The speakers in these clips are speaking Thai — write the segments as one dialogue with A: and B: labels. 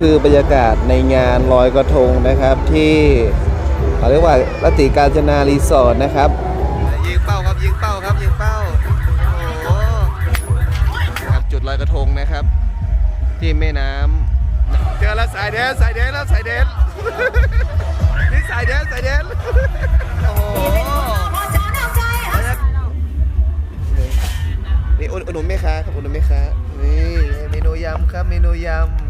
A: คือบรรยากาศในงานลอยกระทงนะครับที่เขาเรียกว่ารัตติการจนารีสอร์ทนะครับยิงเป้าครับยิงเป้าครับยิงเป้าโอ้โหนะครับจุดลอยกระทงนะครับ ที่แม่น้ำเจอแล้วสายแดนสายแดนแล้วสายแดนนี่สายแดนสายแดนโอ้โหนี่อุดอุดหนุนแม่ค้าครับอุดหนุนแม่ค้านี่เมนูยำครับเมนูยำ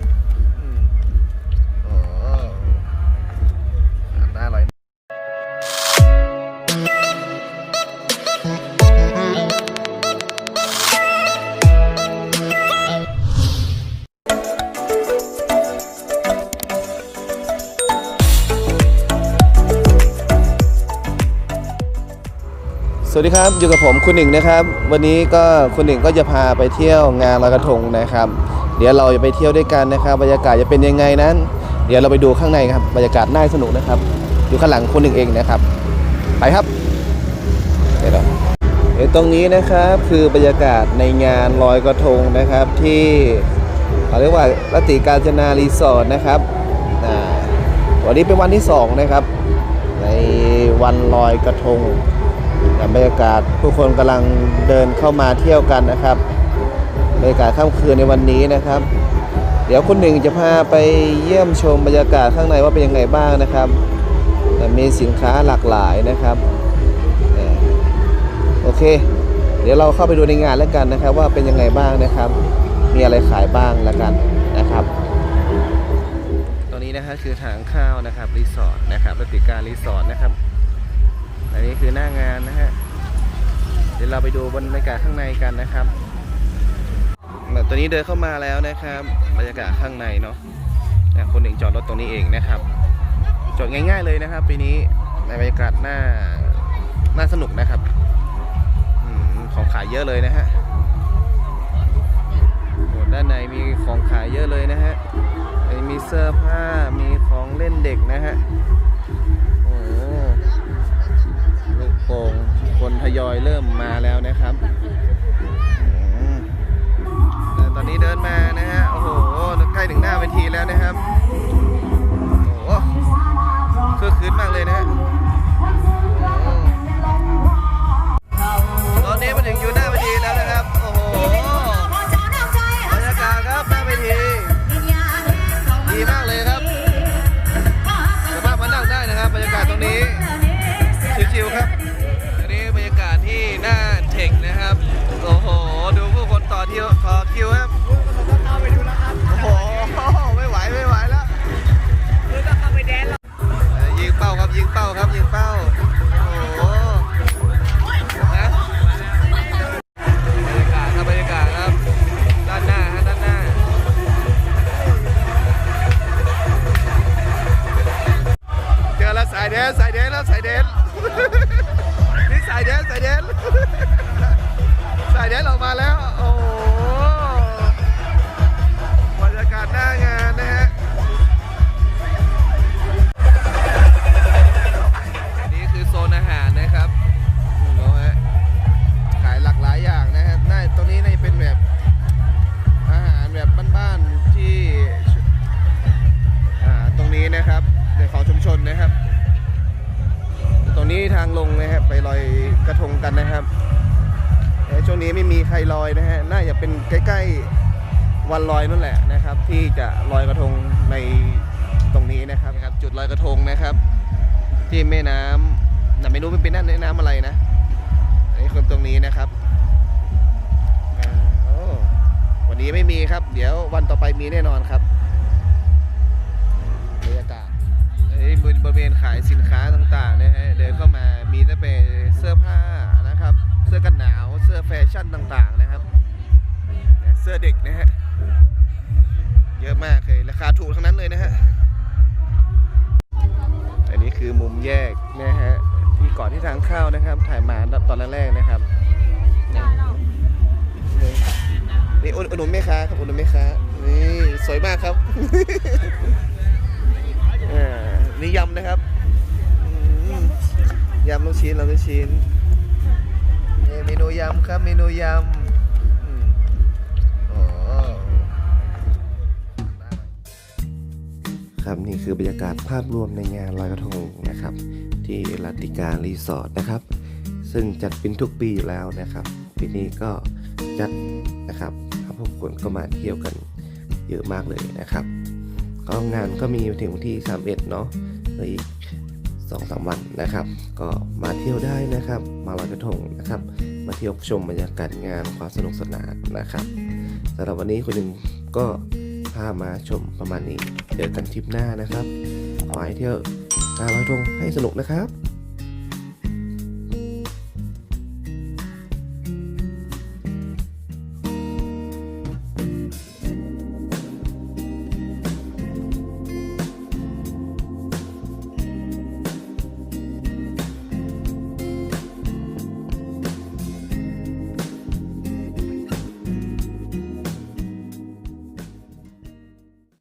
A: วัสดีครับอยู่กับผมคุณหนึ่งนะครับ วันนี้ก็คุณหนึ่งก็จะพาไปเที่ยวงานลอยกระทงนะครับ เดี๋ยวเราจะไปเที่ยวด้วยกันนะครับ บรรยากาศจะเป็นยังไงนั้น เดี๋ยวเราไปดูข้างในครับบรรยากาศน่าสนุกนะครับอยู่ข้างหลังคุณหนึ่งเองนะครับ ไปครับเดี๋ยวตรงนี้นะครับคือบรรยากาศในงานลอยกระทงนะครับ ที่เขาเรียกว่ารัติการจนารีสอร์ทนะครับวันนี้เป็นวันที่สองนะครับในวันลอยกระทง บรรยากาศผู้คนกำลังเดินเข้ามาเที่ยวกันนะครับบรรยากาศค่ำคืนในวันนี้นะครับ เดี๋ยวคุณหนึ่งจะพาไปเยี่ยมชมบรรยากาศข้างในว่าเป็นยังไงบ้างนะครับแต่มีสินค้าหลากหลายนะครับโอเค เดี๋ยวเราเข้าไปดูในงานแล้วกันนะครับ ว่าเป็นยังไงบ้างนะครับ มีอะไรขายบ้างแล้วกันนะครับตอนนี้นะครับคือทางข้าวนะครับรีสอร์ทนะครับรัติการรีสอร์ทนะครับ อันนี้คือหน้างานนะฮะ เดี๋ยวเราไปดูบรรยากาศข้างในกันนะครับแบบตัวนี้เดินเข้ามาแล้วนะครับบรรยากาศข้างในเนาะคนหนึ่งจอดรถตรงนี้เองนะครับ จอดง่าย ๆเลยนะครับ ปีนี้ในบรรยากาศน่าน่าสนุกนะครับอของขายเยอะเลยนะฮะด้านในมีของขายเยอะเลยนะฮะมีเสื้อผ้ามีของเล่นเด็กนะฮะ ยอยเริ่มมาแล้วนะครับตอนนี้เดินมานะฮะ โอ้โห ใกล้ถึงหน้าเวทีแล้วนะครับ โอ้โหคือคืนมากเลยนะฮะตอนนี้มาถึงอยู่หน้าเวทีแล้วนะครับ โอ้โหบรรยากาศครับหน้าเวทีดีมากเลยครับสามารถมานั่งได้นะครับบรรยากาศตรงนี้ นะครับ โอ้โห ดูผู้คนต่อคิวต่อคิวครับโอ้โห ไม่ไหว ไม่ไหวแล้วยิงเป้าครับยิงเป้าครับยิงเป้า โอ้โหนะบรรยากาศครับบรรยากาศครับ ด้านหน้าฮะด้านหน้า เจอแล้วสายแดนสายแดนแล้วสายแดนนี่สายแดนสายแดน อยกระทงกันนะครับแต่ช่วงนี้ไม่มีใครลอยนะฮะ น่าจะเป็นใกล้ๆวันลอยนั่นแหละนะครับ ที่จะลอยกระทงในตรงนี้นะครับครับจุดลอยกระทงนะครับ ที่แม่น้ำแต่ไม่รู้มันเป็นน้ำน้ำอะไรนะอันนี้คนตรงนี้นะครับวันนี้ไม่มีครับ เดี๋ยววันต่อไปมีแน่นอนครับบรรยากาศบริเวณขายสินค้าต่างๆนะฮะเดิน ต่างๆนะครับ เสื้อเด็กนะฮะ เยอะมากเลย ราคาถูกทั้งนั้นเลยนะฮะ อันนี้คือมุมแยกนะฮะ ที่ก่อนที่ทางเข้านะครับ ถ่ายมาตอนแรกๆนะครับ นี่นี่อุดอุดหนุนแม่ค้าครับอุดหนุนแม่ค้า นี่สวยมากครับนี่ยำนะครับยำลูกชิ้นเราลูกชิ้น ครับเมนูยำอืมโอ้ครับนี่คือบรรยากาศภาพรวมในงานลอยกระทงนะครับ ที่ลาติการีสอร์ทนะครับ ซึ่งจัดเป็นทุกปีอยู่แล้วนะครับ ปีนี้ก็จัดนะครับผู้คนก็มาเที่ยวกันเยอะมากเลยนะครับ ก็งานก็มีถึงวันที่ 31 เนาะเหลยอีกสองสามวันนะครับ ก็มาเที่ยวได้นะครับ มาลอยกระทงนะครับ มาเที่ยวชมบรรยากาศงานความสนุกสนานนะครับสำหรับวันนี้คนหนึ่งก็พามาชมประมาณนี้ เจอกันทริปหน้านะครับ ขอให้เที่ยวงานลอยกระทงให้สนุกนะครับ